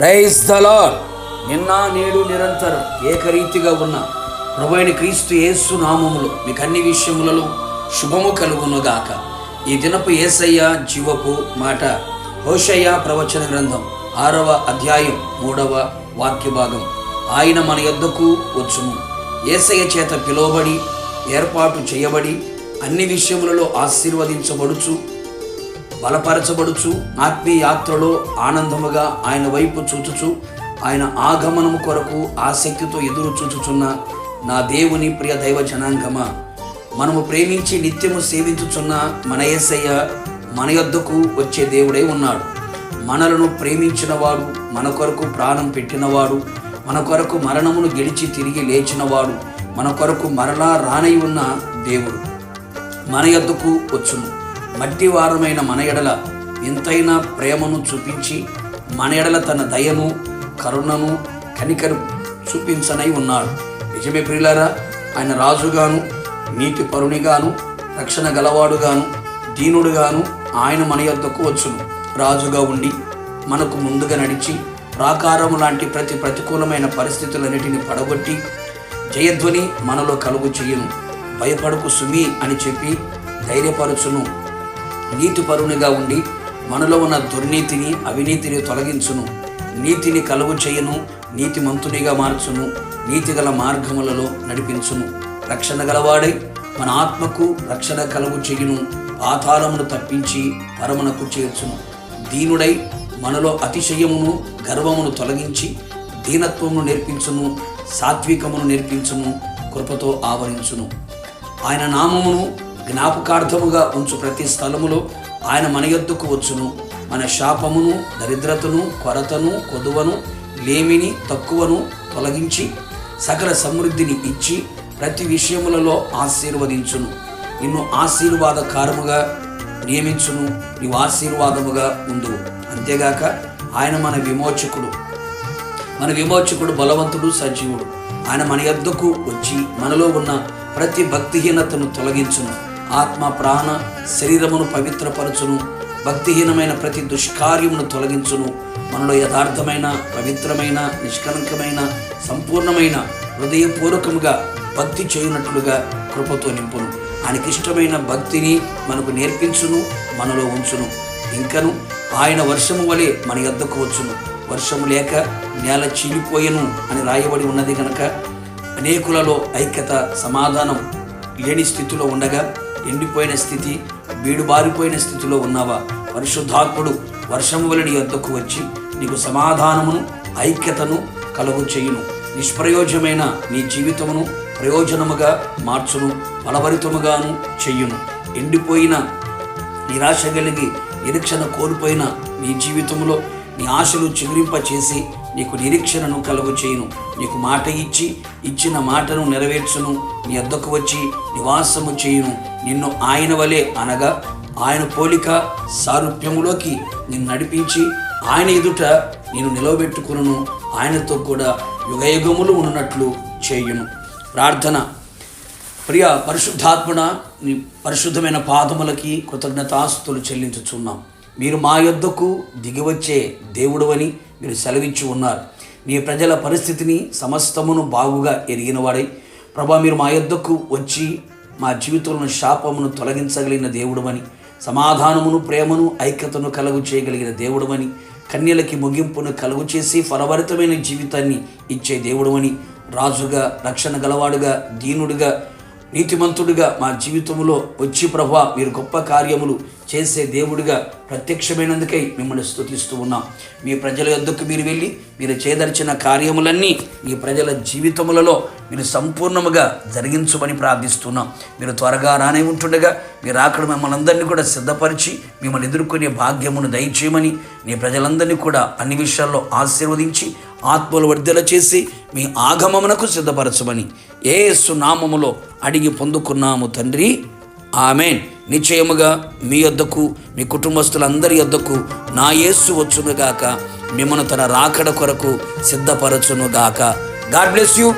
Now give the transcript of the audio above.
Praise దలార్ నిన్న నేడు నిరంతరం ఏకరీతిగా ఉన్న ప్రభుైన క్రీస్తు యేసు నామములు మీకు అన్ని విషయములలో శుభము కలుగునుగాక. ఈ దినపు ఏసయ్య జీవపు మాట హోషయ్య ప్రవచన గ్రంథం ఆరవ అధ్యాయం మూడవ వాక్య భాగం ఆయన మన యొద్దకు వచ్చును ఏసయ్య చేత పిలువబడి ఏర్పాటు చేయబడి అన్ని విషయములలో ఆశీర్వదించబడుచు బలపరచబడుచు ఆత్మీయ యాత్రలో ఆనందముగా ఆయన వైపు చూచుచు ఆయన ఆగమనము కొరకు ఆసక్తితో ఎదురు చూచుచున్న నా దేవుని ప్రియ దైవ జనాంగమా మనము ప్రేమించి నిత్యము సేవించుచున్న మన యేసయ్య మన యొద్దకు వచ్చే దేవుడై ఉన్నాడు. మనలను ప్రేమించినవాడు మన కొరకు ప్రాణం పెట్టినవాడు మన కొరకు మరణమును గెలిచి తిరిగి లేచినవాడు మన కొరకు మరలా రానై ఉన్న దేవుడు మన యొద్దకు వచ్చును. మట్టి వారమైన మన ఎడల ఎంతైనా ప్రేమను చూపించి మన ఎడల తన దయను కరుణను కనికరు చూపించనై ఉన్నాడు. నిజమే ప్రియులారా ఆయన రాజుగాను నీతి పరునిగాను రక్షణ గలవాడుగాను దీనుడుగాను ఆయన మన యొద్దకు వచ్చును. రాజుగా ఉండి మనకు ముందుగా నడిచి ప్రాకారము లాంటి ప్రతి ప్రతికూలమైన పరిస్థితులన్నిటిని పడగొట్టి జయధ్వని మనలో కలుగు చేయను. భయపడకు సుమి అని చెప్పి ధైర్యపరచును. నీతిపరునిగా ఉండి మనలో ఉన్న దుర్నీతిని అవినీతిని తొలగించును. నీతిని కలుగు చేయను నీతిమంతునిగా మార్చును నీతిగల మార్గములలో నడిపించును. రక్షణ గలవాడై మన ఆత్మకు రక్షణ కలుగు చేయును పాతాళమును తప్పించి పరమునకు చేర్చును. దీనుడై మనలో అతిశయమును గర్వమును తొలగించి దీనత్వమును నేర్పించును సాత్వికమును నేర్పించును కృపతో ఆవరించును. ఆయన నామమును జ్ఞాపకార్థముగా ఉంచు ప్రతి స్థలములో ఆయన మన యొద్దకు వచ్చును. మన శాపమును దరిద్రతను కొరతను కొదువను లేమిని తక్కువను తొలగించి సకల సమృద్ధిని ఇచ్చి ప్రతి విషయములలో ఆశీర్వదించును. నిన్ను ఆశీర్వాదకారముగా నియమించును. నీవు ఆశీర్వాదముగా ఉండు అంతేగాక ఆయన మన విమోచకుడు. మన విమోచకుడు బలవంతుడు సజీవుడు. ఆయన మన యొద్దకు వచ్చి మనలో ఉన్న ప్రతి భక్తిహీనతను తొలగించును. ఆత్మ ప్రాణ శరీరమును పవిత్రపరచును. భక్తిహీనమైన ప్రతి దుష్కార్యమును తొలగించును. మనలో యథార్థమైన పవిత్రమైన నిష్కలంకమైన సంపూర్ణమైన హృదయపూర్వకముగా భక్తి చేయునట్లుగా కృపతో నింపును. ఆయనకిష్టమైన భక్తిని మనకు నేర్పించును మనలో ఉంచును. ఇంకను ఆయన వర్షము వలె మన యొద్దకు వచ్చును. వర్షము లేక నేల చీలిపోయెను అని రాయబడి ఉన్నది కనుక అనేకులలో ఐక్యత సమాధానం లేని స్థితిలో ఉండగా ఎండిపోయిన స్థితి బీడుబారిపోయిన స్థితిలో ఉన్నావా? పరిశుద్ధాత్ముడు వర్షము వలడి యొద్దకు వచ్చి నీకు సమాధానమును ఐక్యతను కలుగు చేయును నిష్ప్రయోజమైన నీ జీవితమును ప్రయోజనముగా మార్చును బలభరితముగాను చెయ్యును ఎండిపోయిన నిరాశ కలిగి నిరీక్షణ కోల్పోయిన నీ జీవితంలో నీ ఆశలు చిగురింప చేసి నీకు నిరీక్షణను కలుగు చేయును నీకు మాట ఇచ్చి ఇచ్చిన మాటను నెరవేర్చును. నీ అద్దకు వచ్చి నివాసము చేయును. నిన్ను ఆయన వలె అనగా ఆయన పోలిక సారూప్యములోకి నిన్ను నడిపించి ఆయన ఎదుట నేను నిలవబెట్టుకును ఆయనతో కూడా యుగయుగములు ఉన్నట్లు చేయును. ప్రార్థన. ప్రియ పరిశుద్ధాత్మన నీ పరిశుద్ధమైన పాదములకి కృతజ్ఞతాస్తులు చెల్లించుచున్నాం. మీరు మా యొద్దకు దిగివచ్చే దేవుడు అని మీరు సెలవించి ఉన్నారు. నీ ప్రజల పరిస్థితిని సమస్తమును బాగుగా ఎరిగినవాడై ప్రభా మీరు మా యొద్దకు వచ్చి మా జీవితంలో శాపమును తొలగించగలిగిన దేవుడమని సమాధానమును ప్రేమను ఐక్యతను కలుగు చేయగలిగిన దేవుడమని కన్యలకి ముగింపును కలుగు చేసి ఫలభరితమైన జీవితాన్ని ఇచ్చే దేవుడమని రాజుగా రక్షణ గలవాడుగా దీనుడిగా నీతిమంతుడిగా మా జీవితంలో వచ్చి ప్రభా మీరు గొప్ప కార్యములు చేసే దేవుడిగా ప్రత్యక్షమైనందుకై మిమ్మల్ని స్థుతిస్తూ ఉన్నాం. మీ ప్రజల యొద్దకు మీరు వెళ్ళి మీరు చేదర్చిన కార్యములన్నీ మీ ప్రజల జీవితములలో మీరు సంపూర్ణముగా జరిగించమని ప్రార్థిస్తున్నాం. మీరు త్వరగా రానే ఉంటుండగా మీరు అక్కడ మిమ్మల్ని అందరినీ కూడా సిద్ధపరిచి మిమ్మల్ని ఎదుర్కొనే భాగ్యమును దయచేయమని నీ ప్రజలందరినీ కూడా అన్ని విషయాల్లో ఆశీర్వదించి ఆత్మలు వర్ధల చేసి మీ ఆగమమునకు సిద్ధపరచమని ఏ నామములో అడిగి పొందుకున్నాము తండ్రి. ఆమెన్. నిశ్చయముగా మీ యొద్దకు మీ కుటుంబస్తులందరి యొద్దకు నా యేసు వచ్చునుగాక. మిమ్మల్ని తన రాకడ కొరకు సిద్ధపరచునుగాక. God bless you.